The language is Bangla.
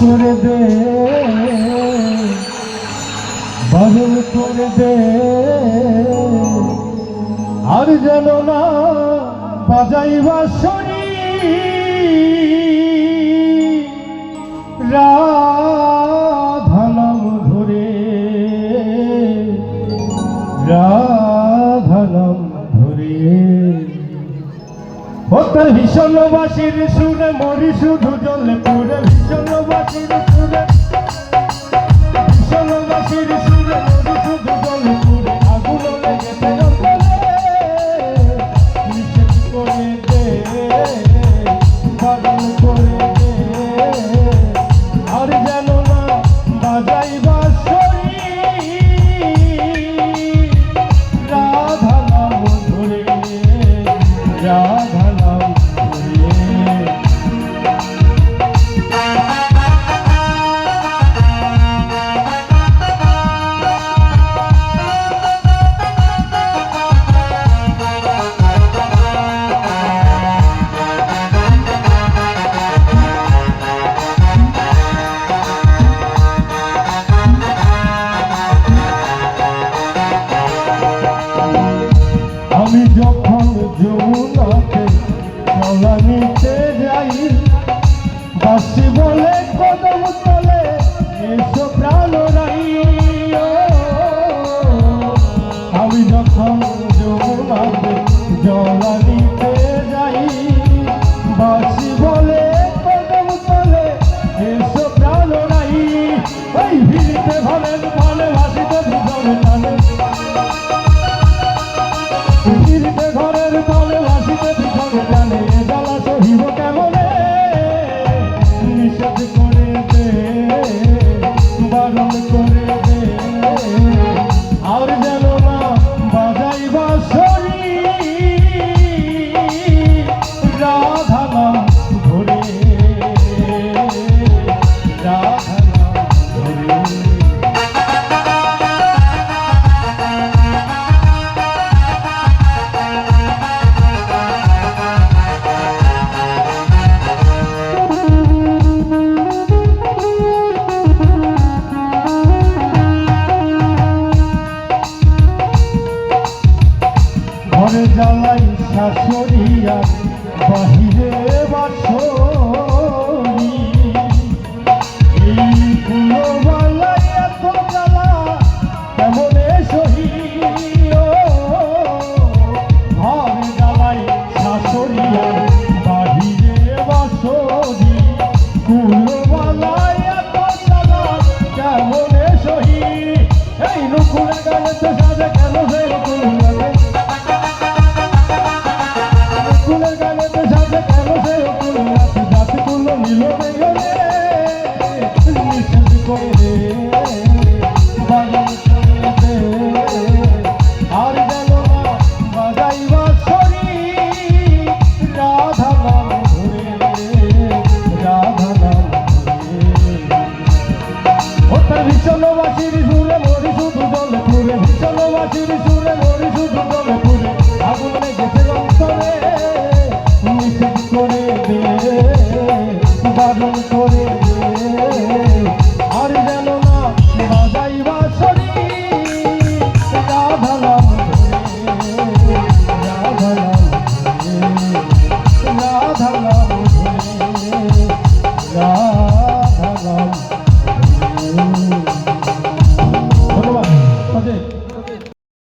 করে দে বাদল করে দে। আর যেন না বাজাইবা শরীর ভীষণবাসীর সুরে মরি শুধু জলে পুরে ভীষণবাসীর সুরে ভীষণবাসীর সুরে মরি শুধু জলে আমি যখন যমুনাতে চলা নিতে যাই বাসি বলে, কদম তলে, এসো প্রাণ নাই আমি যখন যমুনাতে জলা বাসা সরিয়া বাহিরে বাসর। বারণ করে আর যেন না বাজাই বাসরি রাধালাম রাধালাম রাধালাম রাধা